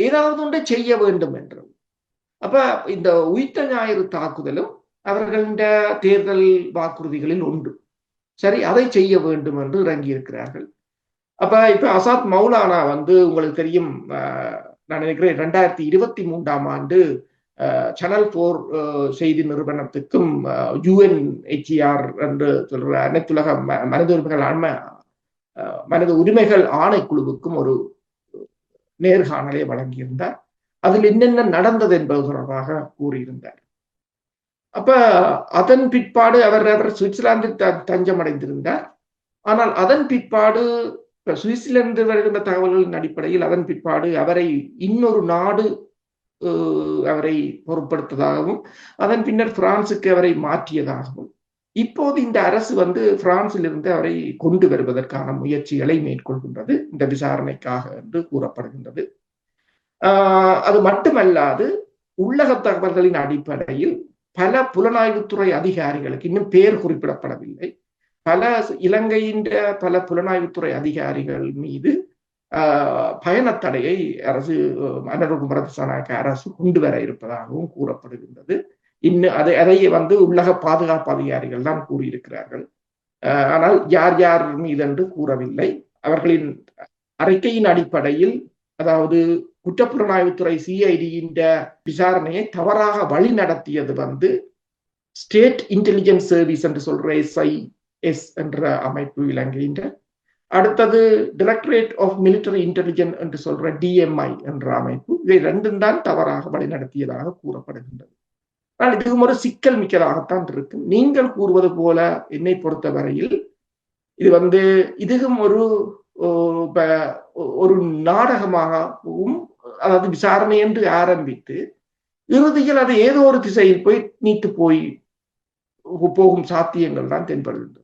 ஏதாவது ஒன்றை செய்ய வேண்டும் என்று அப்ப இந்த உயிர்த்த ஞாயிறு தாக்குதலும் அவர்களின் தேர்தல் வாக்குறுதிகளில் உண்டு சரி அதை செய்ய வேண்டும் என்று இறங்கியிருக்கிறார்கள் அப்ப இப்ப அசாத் மௌலானா வந்து உங்களுக்கு தெரியும் நான் நினைக்கிறேன் ரெண்டாயிரத்தி இருபத்தி மூன்றாம் ஆண்டு சேனல் போர் செய்தி நிறுவனத்துக்கும் யுஎன்ஹெச்ஆர் என்று சொல்ற அனைத்துலக மனித உரிமைகள் ஆண்மை மனித உரிமைகள் ஆணைக்குழுவுக்கும் ஒரு நேர்காணலை வழங்கியிருந்தார். அதில் என்னென்ன நடந்தது என்பது தொடர்பாக கூறியிருந்தார். அப்ப அதன் பிற்பாடு அவர் அவர் சுவிட்சர்லாந்தில் த தஞ்சமடைந்திருந்தார். ஆனால் அதன் பிற்பாடு சுவிட்சர்லாந்து வருகின்ற தகவல்களின் அடிப்படையில் அதன் பிற்பாடு அவரை இன்னொரு நாடு அவரை பொருட்படுத்ததாகவும் அதன் பின்னர் பிரான்சுக்கு அவரை மாற்றியதாகவும் இப்போது இந்த அரசு வந்து பிரான்சில் இருந்து அவரை கொண்டு வருவதற்கான முயற்சிகளை மேற்கொள்கின்றது. இந்த விசாரணைக்காக என்று கூறப்படுகின்றது. அது மட்டுமல்லாது உள்ளக தகவல்களின் அடிப்படையில் பல புலனாய்வுத்துறை அதிகாரிகளுக்கு இன்னும் பேர் குறிப்பிடப்படவில்லை. பல இலங்கையின் பல புலனாய்வுத்துறை அதிகாரிகள் மீது பயணத்தடையை அரசு மன்னருகுமர திசாநாயக்க அரசு கொண்டு வர இருப்பதாகவும் கூறப்படுகின்றது. இன்னும் அதை அதை வந்து உள்ளக பாதுகாப்பு அதிகாரிகள் தான் கூறியிருக்கிறார்கள். ஆனால் யார் யார் மீது என்று கூறவில்லை. அவர்களின் அறிக்கையின் அடிப்படையில் அதாவது குற்றப்புலனாய்வுத்துறை சிஐடியின் விசாரணையை தவறாக வழி நடத்தியது வந்து ஸ்டேட் இன்டெலிஜென்ஸ் சர்வீஸ் என்று சொல்ற எஸ்ஐ எஸ் என்ற அமைப்பு இலங்கையின் அடுத்தது டிரெக்டரேட் ஆஃப் மிலிட்டரி இன்டெலிஜென்ஸ் என்று சொல்ற டிஎம்ஐ என்ற அமைப்பு. இவை ரெண்டும் தான் தவறாக வழிநடத்தியதாக கூறப்படுகின்றது. ஆனால் இதுவும் ஒரு சிக்கல் மிக்கதாகத்தான் இருக்கு. நீங்கள் கூறுவது போல என்னை பொறுத்தவரையில் இது வந்து இதுவும் ஒரு ஒரு நாடகமாகவும் அதாவது விசாரணை என்று ஆரம்பித்து இறுதியில் அது ஏதோ ஒரு திசையில் போய் நீட்டு போய் போகும் சாத்தியங்கள் தான் தென்படுகின்றது